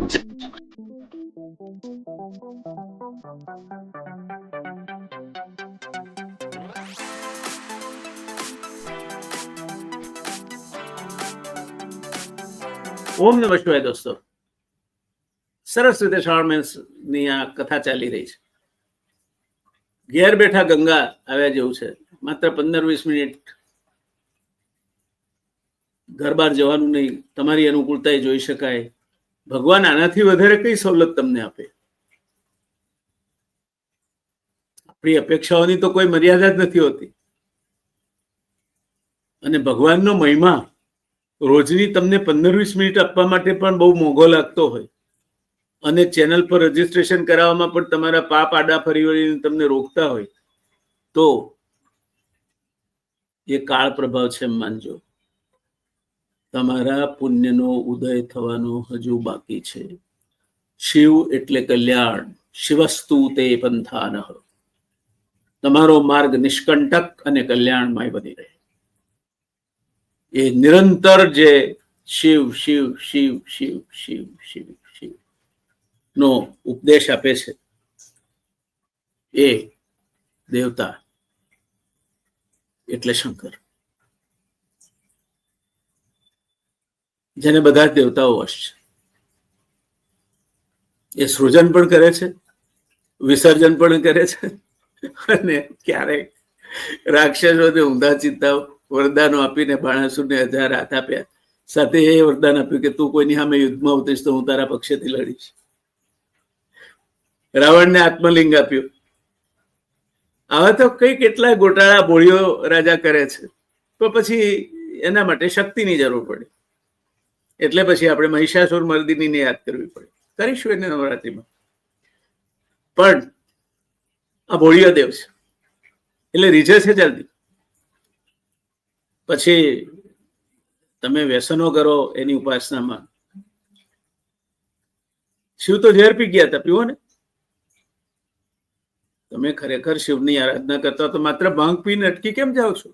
ઓમ નમઃ શિવાય દોસ્તો. સરસ રીતે શ્રાવણની આ કથા ચાલી રહી છે. ઘેર બેઠા ગંગા આવ્યા જેવું છે. માત્ર પંદર વીસ મિનિટ ઘર બહાર જવાનું નહીં. તમારી અનુકૂળતા જોઈ શકાય. ભગવાન આનાથી વધારે કઈ સવલત તમને આપે? આપણી અપેક્ષાઓની તો કોઈ મર્યાદા જ નથી હોતી. અને ભગવાનનો મહિમા રોજની તમને પંદર વીસ મિનિટ આપવા માટે પણ બહુ મોંઘો લાગતો હોય. અને ચેનલ પર રજીસ્ટ્રેશન કરાવવામાં પણ તમારા પાપ આડા ફરી વળીને તમને રોકતા હોય, તો એ કાળ પ્રભાવ છે માનજો. તમારા પુણ્યનો ઉદય થવાનો હજુ બાકી છે. શિવ એટલે કલ્યાણ, શિવસ્તુ તે પંથાન. તમારો માર્ગ નિષ્કંટક અને કલ્યાણમય બની રહે. એ નિરંતર જે શિવ શિવ શિવ શિવ શિવ શિવ શિવ નો ઉપદેશ આપે છે, એ દેવતા એટલે શંકર. જેને બધા જ દેવતાઓ વશ છે. એ સૃજન પણ કરે છે, વિસર્જન પણ કરે છે અને ક્યારેક રાક્ષસોને ઊંધા ચિંતા વરદાનો આપીને બાણાસુરને હજાર હાથ આપ્યા. સાથે એ વરદાન આપ્યું કે તું કોઈની સામે યુદ્ધમાં ઉતરીશ તો હું તારા પક્ષેથી લડીશ. રાવણને આત્મલિંગ આપ્યું. આવા તો કઈ કેટલા ગોટાળા બોળીઓ રાજા કરે છે. તો પછી એના માટે શક્તિની જરૂર પડે. એટલે પછી આપણે મહિષાસુર મર્દિનીને યાદ કરવી પડે. કરીશું એને નવરાત્રીમાં. પણ આ ભોળિયો દેવ છે. એટલે રીઝે છે જલ્દી. પછી તમે વ્યસનો કરો એની ઉપાસનામાં. શિવ તો ઝેર પી ગયા હતા, પીવો ને. તમે ખરેખર શિવની આરાધના કરતા તો માત્ર ભાંગ પીને અટકી કેમ જાઓ છો?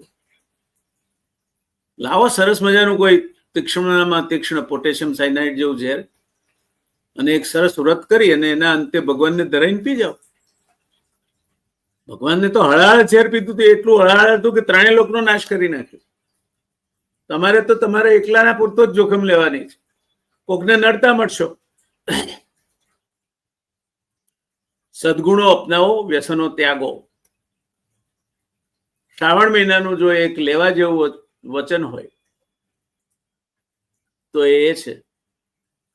લાવો સરસ મજાનું કોઈ તીક્ષ્ણમાં તીક્ષ્ણ પોટેશિયમ સાયનાઇડ જેવું ઝેર. અને એક સરસ વ્રત કરી અને એના અંતે ભગવાનને ધરાઈને પી જાઓ. ભગવાનને તો હળાળ ઝેર પીધું હતું, એટલું હળાળ હતું કે ત્રણેય લોકોનો નાશ કરી નાખ્યો. તમારે તો તમારે એકલાના પૂરતો જ જોખમ લેવાની છે. કોકને નડતા મળશો. સદગુણો અપનાવો, વ્યસનો ત્યાગો. શ્રાવણ મહિનાનું જો એક લેવા જેવું વચન હોય તો એ છે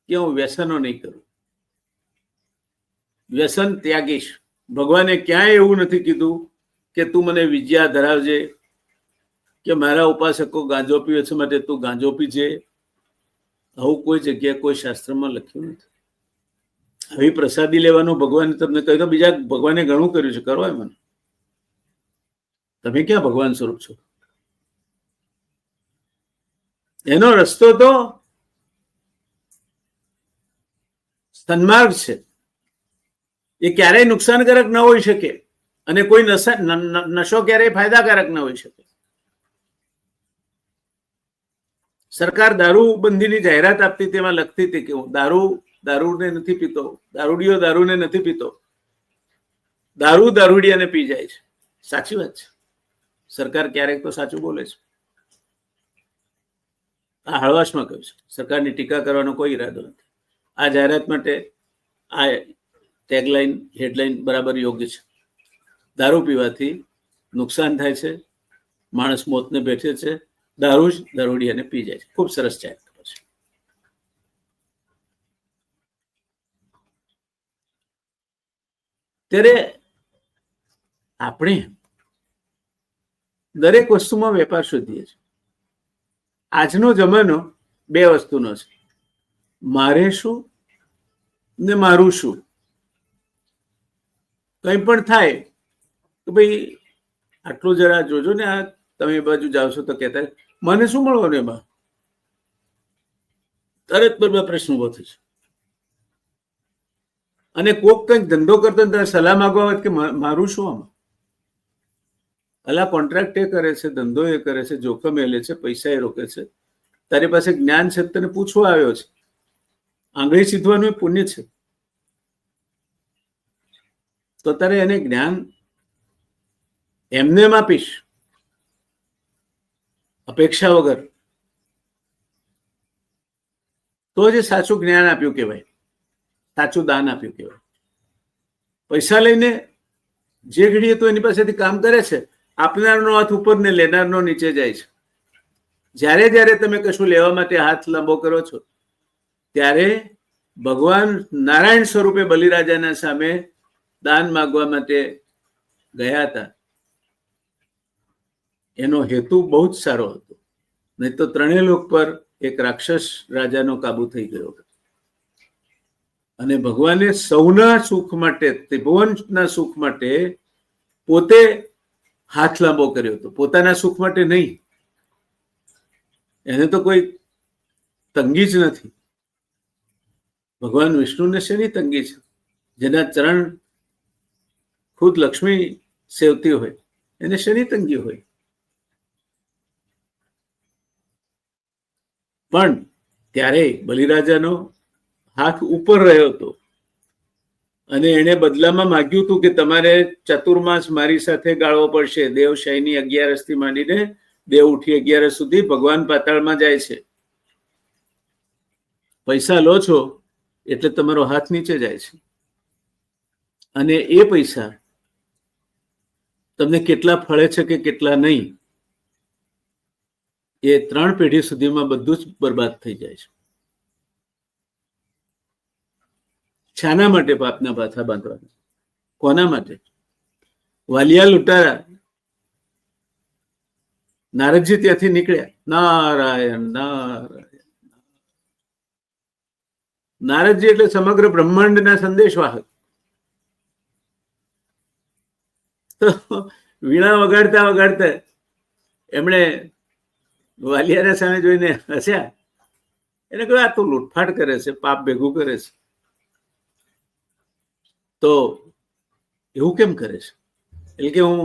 કે હું વ્યસનો નહીં કરું. વ્યસન ત્યાગીશ. ભગવાને ક્યાંય એવું નથી કીધું કે તું મને વિદ્યા ધરાવજે, કે મારા ઉપાસકો ગાંજો પીવે છે માટે તું ગાંજો પીજે. આવું કોઈ જગ્યાએ કોઈ શાસ્ત્રમાં લખ્યું નથી. આવી પ્રસાદી લેવાનું ભગવાને તમને કહ્યું તો બીજા ભગવાને ઘણું કર્યું છે, કરો મને. તમે ક્યાં ભગવાન સ્વરૂપ છો? એનો રસ્તો તો સન્માર્ગ છે. એ ક્યારેય નુકસાનકારક ન હોઈ શકે અને કોઈ નશો ક્યારેય ફાયદાકારક ન હોઈ શકે. સરકાર દારૂ બંધીની જાહેરાત આપતી, તેમાં લખતી હતી કે હું દારૂ, દારૂને નથી પીતો દારૂડીઓ દારૂને નથી પીતો. દારૂ દારૂડિયાને પી જાય છે. સાચી વાત છે. સરકાર ક્યારેક તો સાચું બોલે છે. આ હળવાશમાં કહ્યું છે. સરકારની ટીકા કરવાનો કોઈ ઈરાદો નથી. આ જાહેરાત માટે આ ટેગલાઈન હેડલાઇન બરાબર યોગ્ય છે. દારૂ પીવાથી નુકસાન થાય છે, માણસ મોતને બેઠે છે, દારૂ જ દારૂડિયાને પી જાય છે. ખૂબ સરસ જાહેરાત છે. ત્યારે આપણે દરેક વસ્તુમાં વેપાર શોધીએ છીએ. આજનો જમાનો બે વસ્તુનો છે. મારે શું ને મારું શું? કંઈ પણ થાય, તો ભાઈ આટલું જરા જોજો ને આ તમે એ બાજુ જાવશો તો કહેતા મને શું મળવાનું એમાં? તરત બરાબર પ્રશ્ન ઊભો થશે. અને કોક કંઈક ધંધો કરતો તારે સલાહ માગવા હોય કે મારું શું આમાં? અલા કોન્ટ્રાક્ટ એ કરે છે, ધંધો એ કરે છે, જોખમ એ લે છે, પૈસા એ રોકે છે. તારી પાસે જ્ઞાન છે તને પૂછવા આવ્યો છે. આંગળી સીધવાનું એ પુણ્ય છે. તો તારે એને જ્ઞાન એમને આપીશ. અપેક્ષા વગર. તો જ સાચું જ્ઞાન આપ્યું કહેવાય. સાચું દાન આપ્યું કહેવાય. પૈસા લઈને જે ઘડીએ તો એની પાસેથી કામ કરે છે, આપનારનો હાથ ઉપર ને લેનારનો નીચે જાય છે. જ્યારે જ્યારે તમે કશું લેવા માટે હાથ લાંબો કરો છો ત્યારે ભગવાન નારાયણ સ્વરૂપે બલિરાજાના સામે દાન માગવા માટે ગયા હતા. એનો હેતુ બહુ જ સારો હતો. નહીં તો ત્રણેય લોક પર એક રાક્ષસ રાજાનો કાબુ થઈ ગયો હતો. અને ભગવાને સૌના સુખ માટે, ત્રિભુવનના સુખ માટે પોતે હાથ લાંબો કર્યો હતો. પોતાના સુખ માટે નહીં. એને તો કોઈ તંગી જ નથી. ભગવાન વિષ્ણુને શેની તંગી છે? જેના ચરણ ખુદ લક્ષ્મી સેવતી હોય, એને શેની તંગી હોય? પણ ત્યારે બલિરાજાનો હાથ ઉપર રહ્યો હતો અને એણે બદલામાં માગ્યું હતું કે તમારે ચતુર્માસ મારી સાથે ગાળવો પડશે. દેવ શયની અગિયારસથી માંડીને દેવ ઉઠી અગિયારસ સુધી ભગવાન પાતાળમાં જાય છે. પૈસા લો છો એટલે તમારો હાથ નીચે જાય છે. અને એ પૈસા તમને કેટલા ફળે છે કે કેટલા નહીં, એ ત્રણ પેઢી સુધીમાં બધું જ બરબાદ થઈ જાય છે. શાના માટે પાપના પાથા બાંધવાના? કોના માટે? વાલિયા લૂંટારા નારદજી ત્યાંથી નીકળ્યા. નારાયણ નારાયણ. નારદજી એટલે સમગ્ર બ્રહ્માંડના સંદેશવાહક. તો વીણા વગાડતા વગાડતા એમણે વાલિયાના સામે જોઈને હસ્યા. એને કહ્યું, આ તો લૂંટફાટ કરે છે, પાપ ભેગું કરે છે. તો એવું કેમ કરે છે? એટલે કે હું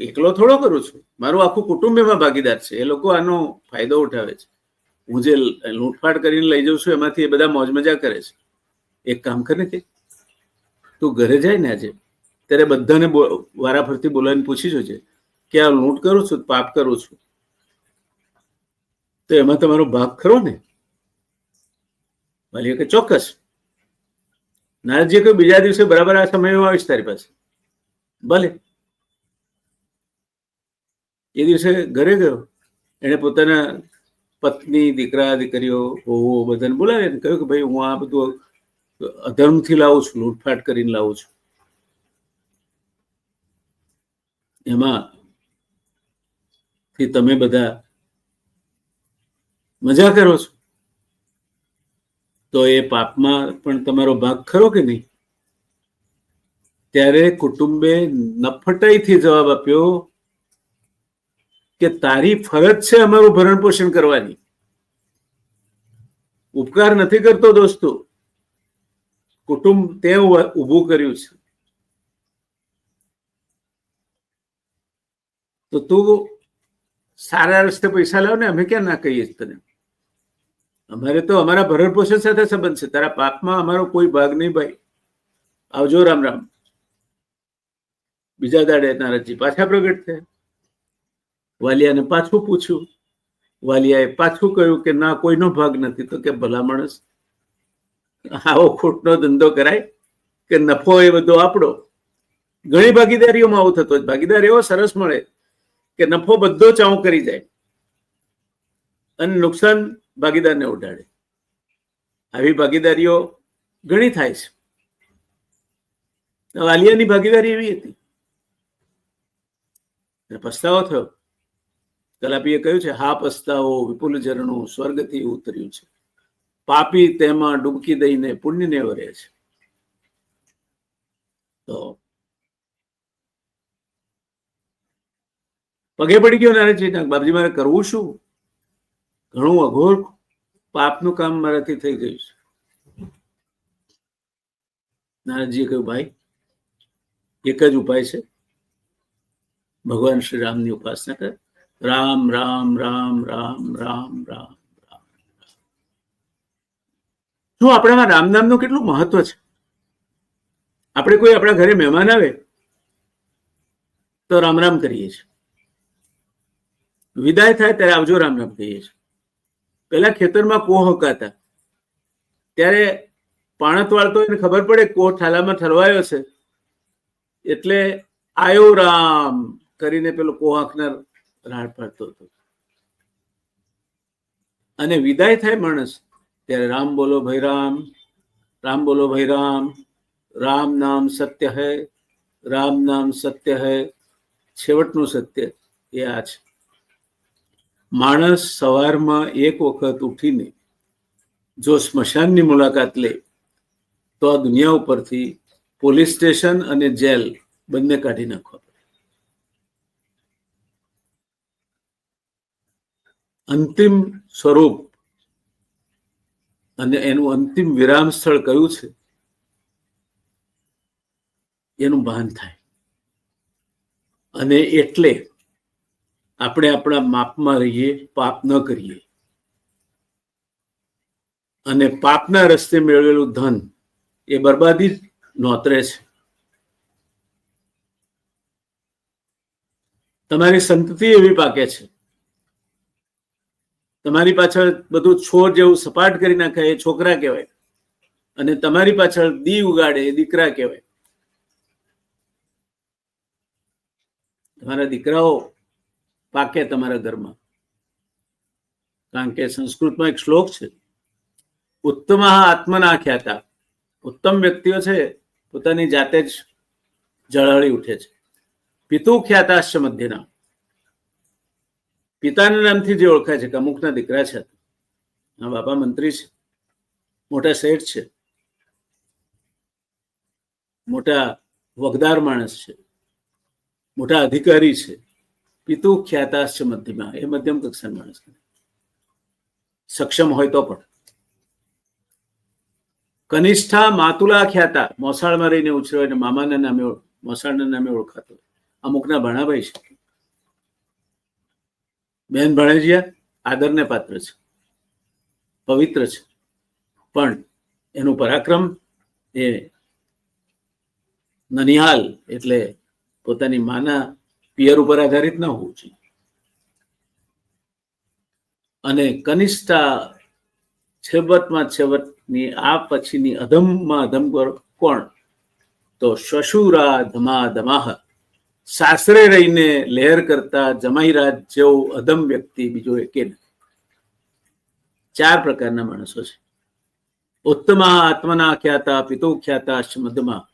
એકલો થોડો કરું છું. મારું આખું કુટુંબ એમાં ભાગીદાર છે. એ લોકો આનો ફાયદો ઉઠાવે છે. હું જે લૂંટફાટ કરીને લઈ જાઉં છું, એમાંથી એ બધા મોજ મજા કરે છે. એક કામ કરે કે, તું ઘરે જાય ને આજે, ત્યારે બધાને વારાફરતી બોલાવીને પૂછી જોજે કે આ લૂંટ કરું છું, પાપ કરું છું. તો એમાં તમારો ભાગ ખરો ને? માલિક કે ચોક્કસ. નારદજી કહ્યું, બીજા દિવસે બરાબર આ સમયમાં આવીશ તારી પાસે. ભલે. એ દિવસે ઘરે ગયો. એને પોતાના પત્ની, દીકરા, દીકરીઓ હોવો બધાને બોલાવે કહ્યું કે ભાઈ, હું આ બધું અધર્મથી લાવું છું, લૂંટફાટ કરીને લાવું છું. એમાં થી તમે બધા મજા કરો છો? તો એ પાપમાં પણ તમારો ભાગ ખરો કે નહીં? ત્યારે કુટુંબે નફટાઈથી જવાબ આપ્યો કે તારી ફરજ છે અમારું ભરણ પોષણ કરવાની. ઉપકાર નથી કરતો દોસ્તો. કુટુંબ તે ઊભું કર્યું છે. તો તું સારા રસ્તે પૈસા લાવ ને અમે ક્યાં ના કહીએ તને? અમારે તો અમારા ભરણ પોષણ સાથે સંબંધ છે. તારા પાપમાં અમારો કોઈ ભાગ નહીં ભાઈ. આવજો રામ રામ. બીજા દાડે નારદજી પાછા પ્રગટ થયા. વાલિયાને પાછું પૂછ્યું. વાલિયાએ પાછું કહ્યું કે ના, કોઈનો ભાગ નથી. તો કે ભલા માણસ, આવો ખોટનો ધંધો કરાય કે નફો એ બધો આપણો. ઘણી ભાગીદારીઓમાં આવું થતો ભાગીદાર એવો સરસ મળે કે નફો બધો ચાઉ કરી જાય અને નુકસાન ભાગીદારને ઉડાડે. આવી ભાગીદારીઓ ઘણી થાય છે. વાલિયાની ભાગીદારી એવી હતી. પસ્તાવો થયો. કલાપીએ કહ્યું છે હા પસ્તાવો વિપુલ ઝરણું સ્વર્ગથી ઉતર્યું છે. પાપી તેમાં ડૂબકી દઈને પુણ્યને વરે છે. તો પગે પડી ગયો નારાયણજી બાપજી, મારે કરવું શું? ઘણું અઘોર પાપનું કામ મારાથી થઈ ગયું છે. નારદજીએ કહ્યું, ભાઈ, એક જ ઉપાય છે. ભગવાન શ્રી રામની ઉપાસના કર. રામ રામ રામ રામ રામ રામ શું આપણામાં રામ નામનું કેટલું મહત્વ છે? આપણે કોઈ આપણા ઘરે મહેમાન આવે, તો રામ રામ કરીએ છીએ. વિદાય થાય ત્યારે આવજો રામ રામ કહીએ છીએ. પેલા ખેતરમાં કોહ હકાતા. ત્યારે પાણત વાળતો એને ખબર પડે, કોહ ઠાલામાં ઠરવાયો છે. એટલે આયો રામ કરીને પેલો કોહ આંખનાર રાડ પાડતો હતો. અને વિદાય થાય માણસ, ત્યારે રામ બોલો ભાઈ રામ રામ બોલો ભાઈ રામ રામ નામ સત્ય હૈ, રામ નામ સત્ય હૈ, છેવટનું સત્ય એ આ છે. માણસ સવારમાં એક વખત ઉઠીને જો સ્મશાનની મુલાકાત લે, તો આ દુનિયા ઉપરથી પોલીસ સ્ટેશન અને જેલ બંને કાઢી નાખવા અંતિમ સ્વરૂપ અને એનું અંતિમ વિરામ સ્થળ કયું છે? એનું ભાન થાય. અને એટલે આપણે આપણા માપમાં રહીએ, પાપ ન કરીએ. અને પાપના રસ્તે મેળવેલું ધન એ બરબાદી નોતરે છે. તમારી સંતતિ એવી પાકે છે. તમારી પાછળ બધું છોડ જેવું સપાટ કરી નાખે, એ છોકરા કહેવાય. અને તમારી પાછળ દી ઉગાડે, એ દીકરા કહેવાય. તમારા દીકરાઓ પાકે તમારા ઘરમાં. કારણ કે સંસ્કૃતમાં એક શ્લોક છે, ઉત્તમ આત્મના ખ્યાતા. ઉત્તમ વ્યક્તિઓ છે, પોતાની જાતે જ જળહળી ઉઠે છે. પિતુ ખ્યાતાશ્ચ મધ્યના. પિતાના નામથી જે ઓળખાય છે કે અમુકના દીકરા છે. આ બાપા મંત્રી છે. મોટા શેઠ છે. મોટા વગદાર માણસ છે. મોટા અધિકારી છે. પિતુ ખ્યાતાશ્ચ મધ્યમાં. એ મધ્યમ કક્ષાના માણસ સક્ષમ હોય તો પણ. કનિષ્ઠા માતુલા ખ્યાતા. મોસાળમાં રહીને ઉછર્યો અને મામાના નામે મોસાળના નામે ઓળખાતો. અમુકના ભણાભાઈ છે. બેન ભણેજિયા, આદરને પાત્ર છે, પવિત્ર છે. પણ એનું પરાક્રમ એ નનિહાલ એટલે પોતાની માના પિયર ઉપર આધારિત ન હોવું જોઈએ. અને કનિષ્ઠા છેવટમાં છેવટની, આ પછીની અધમમાં અધમ કોણ? તો શશુરા ધમા ધમાહ સાસરે રહીને લહેર કરતા જમાઈરાજ જેવો અધમ વ્યક્તિ બીજો એકે નથી. ચાર પ્રકારના માણસો છે. ઉત્તમ આત્મના ખ્યાતા, પિતો ખ્યાતા મધ્યમાં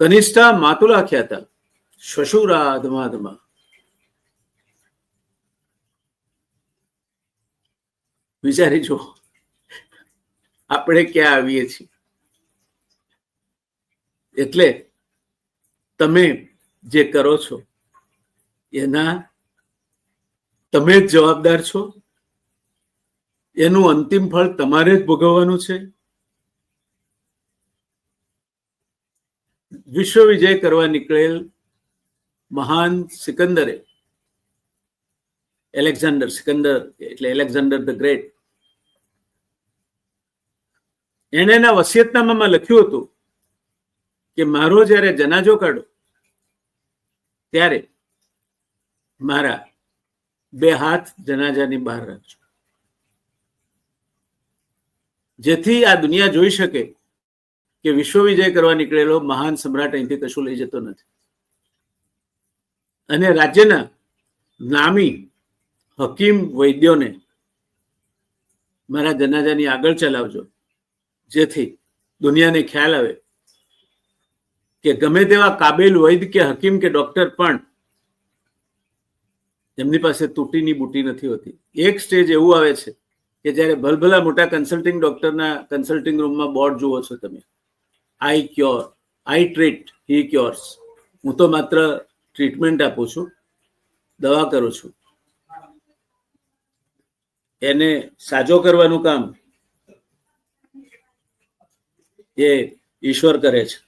કનિષ્ઠા માતુલા ખ્યાતા, શ્વશુરા ધમા ધમા વિચારી જો આપણે ક્યાં આવીએ છીએ? એટલે તમે જે કરો છો, એના તમે જ જવાબદાર છો. એનું અંતિમ ફળ તમારે જ ભોગવવાનું છે. વિશ્વ વિજય કરવા નીકળેલ મહાન સિકંદરે, એલેક્ઝાન્ડર સિકંદર એટલે એલેક્ઝાન્ડર ધ ગ્રેટ, એણે એના વસિયતનામામાં લખ્યું હતું કે, મારો જ્યારે જનાજો કાઢો ત્યારે મારા બે હાથ જનાજાની બહાર રાખજો. જેથી આ દુનિયા જોઈ શકે કે વિશ્વ વિજય કરવા નીકળેલો મહાન સમ્રાટ અહીંથી કશું લઈ જતો નથી. અને રાજ્યના નામી હકીમ વૈદ્યોને મારા જનાજાની આગળ ચલાવજો, જેથી દુનિયાને ખ્યાલ આવે કે ગમે તેવા કાબેલ વૈદ કે હકીમ કે ડોક્ટર પણ એમની પાસે તૂટીની બુટી નથી હોતી. એક સ્ટેજ એવું આવે છે કે જ્યારે ભલભલા મોટા કન્સલ્ટિંગ ડોક્ટરના કન્સલ્ટિંગ રૂમમાં બોર્ડ જુઓ છો તમે. આઈ ક્યોર આઈ ટ્રીટ હી ક્યોર્સ હું તો માત્ર ટ્રીટમેન્ટ આપું છું, દવા કરું છું. એને સાજો કરવાનું કામ એ ઈશ્વર કરે છે.